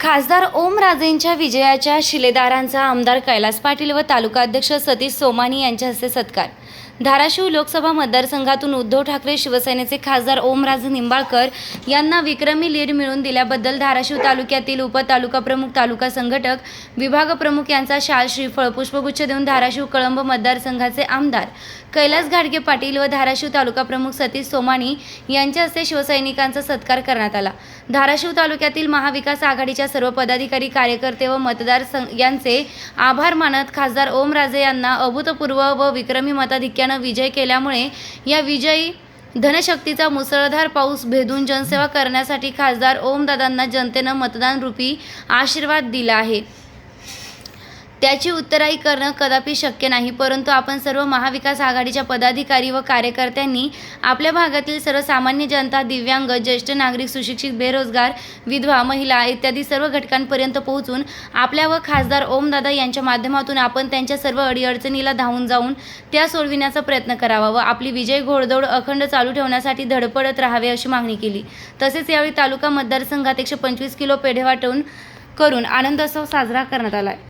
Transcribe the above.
खासदार ओमराजेंच्या विजयाच्या शिलेदारांचा आमदार कैलास पाटील व तालुका अध्यक्ष सतीश सोमानी यांच्या हस्ते सत्कार. धाराशिव लोकसभा मतदारसंघातून उद्धव ठाकरे शिवसेनेचे खासदार ओमराजे निंबाळकर यांना विक्रमी लीड मिळवून दिल्याबद्दल धाराशिव तालुक्यातील उपतालुका प्रमुख तालुका संघटक विभाग प्रमुख यांचा शाल श्रीफळ पुष्पगुच्छ देऊन धाराशिव कळंब मतदारसंघाचे आमदार कैलास घाडगे पाटील व धाराशिव तालुका प्रमुख सतीश सोमानी यांच्या हस्ते शिवसैनिकांचा सत्कार करण्यात आला. धाराशिव तालुक्यातील महाविकास आघाडीच्या सर्व पदाधिकारी कार्यकर्ते व मतदार यांचे आभार मानत खासदार ओमराजे यांना अभूतपूर्व व विक्रमी मताधिक्यानं विजय केल्यामुळे या विजयी धनशक्तीचा मुसळधार पाऊस भेदून जनसेवा करण्यासाठी खासदार ओमदादांना जनतेनं मतदान रूपी आशीर्वाद दिला आहे. त्याची उत्तराई करणं कदापि शक्य नाही परंतु आपण सर्व महाविकास आघाडीच्या पदाधिकारी व कार्यकर्त्यांनी आपल्या भागातील सर्वसामान्य जनता दिव्यांग ज्येष्ठ नागरिक सुशिक्षित बेरोजगार विधवा महिला इत्यादी सर्व घटकांपर्यंत पोहोचून आपल्या व खासदार ओमदादा यांच्या माध्यमातून आपण त्यांच्या सर्व अडीअडचणीला धावून जाऊन त्या सोडविण्याचा प्रयत्न करावा व आपली विजय घोडदौड अखंड चालू ठेवण्यासाठी धडपडत राहावे अशी मागणी केली. तसेच यावेळी तालुका मतदारसंघात एकशे पंचवीस किलो पेढे वाटून करून आनंदोत्सव साजरा करण्यात आला